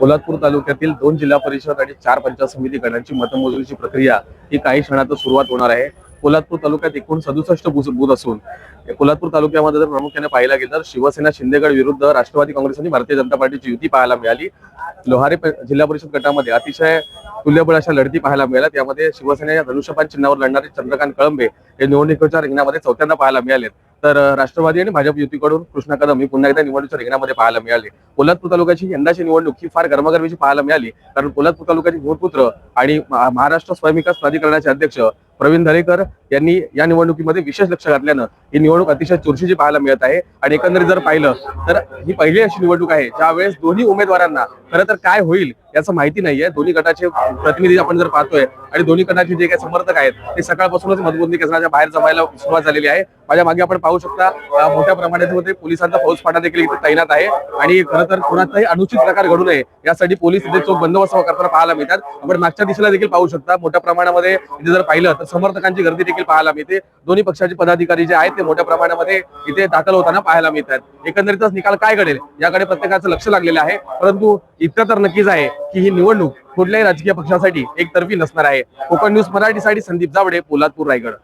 कोल्हापूर तालुक्यातील दोन जिल्हा परिषद आणि चार पंचायत समिती गणांची मतमोजणीची प्रक्रिया ही काही क्षणातच सुरुवात होणार आहे. कोल्हापूर तालुक्यात एकूण सदुसष्ट बूथ असून कोल्हापूर तालुक्यामध्ये जर प्रामुख्याने पाहायला गेलं तर शिवसेना शिंदेगड विरुद्ध राष्ट्रवादी काँग्रेस आणि भारतीय जनता पार्टीची युती पाहायला मिळाली. लोहारे जिल्हा परिषद गटामध्ये अतिशय तुल्यबळ अशा लढती पाहायला मिळाल्या. त्यामध्ये शिवसेना धनुष्यपान चिन्हावर लढणारे चंद्रकांत कळंबे हे निवडणुकीच्या रिंगणामध्ये चौथ्यांदा पाहायला मिळाले तर राष्ट्रवादी आणि भाजप युतीकडून कृष्णा कदम ही पुन्हा एकदा निवडणुकीच्या रिंगणामध्ये पाहायला मिळाले. कोल्हापूर तालुक्याची यंदाची निवडणूक ही फार गरमागरमीची पाहायला मिळाली. कारण कोल्हापूर तालुक्याचे भूतपुत्र आणि महाराष्ट्र स्वयंविकास प्राधिकरणाचे अध्यक्ष प्रवीण दरेकर यांनी या निवडणुकीमध्ये विशेष लक्ष घातल्यानं ही निवडणूक अतिशय चुरशीची पाहायला मिळत आहे. आणि एकंदरीत जर पाहिलं तर ही पहिली अशी निवडणूक आहे ज्यावेळेस दोन्ही उमेदवारांना खरं तर काय होईल याचं माहिती नाहीये. दोन्ही गटाचे प्रतिनिधी आपण जर पाहतोय आणि दोन्ही गटाचे जे काही समर्थक आहेत ते सकाळपासूनच मतमोजणी केंद्राच्या बाहेर जमायला सुरुवात झालेली आहे. माझ्या मागे आपण पाहू शकता मोठ्या प्रमाणात पोलिसांचा फौजफाटा देखील इथे तैनात आहे. आणि खरं तर कोणाचाही अनुचित प्रकार घडू नये यासाठी पोलीस इथे चोख बंदोबस्त करताना पाहायला मिळतात. आपण मागच्या दिशेला देखील पाहू शकता मोठ्या प्रमाणामध्ये इथे जर पाहिलं तर समर्थकांची गर्दी देखील पाहायला मिळते. दोन्ही पक्षाचे पदाधिकारी जे आहेत ते मोठ्या प्रमाणामध्ये इथे दाखल होताना पाहायला मिळतात. एकंदरीतच निकाल काय घडेल याकडे प्रत्येकाचं लक्ष लागलेलं आहे. परंतु इतकं तर नक्कीच आहे की ही निवडणूक कुठल्याही राजकीय पक्षासाठी एकतर्फी नसणार आहे. कोकण न्यूज मराठीसाठी संदीप जावडे पोलादपूर रायगड.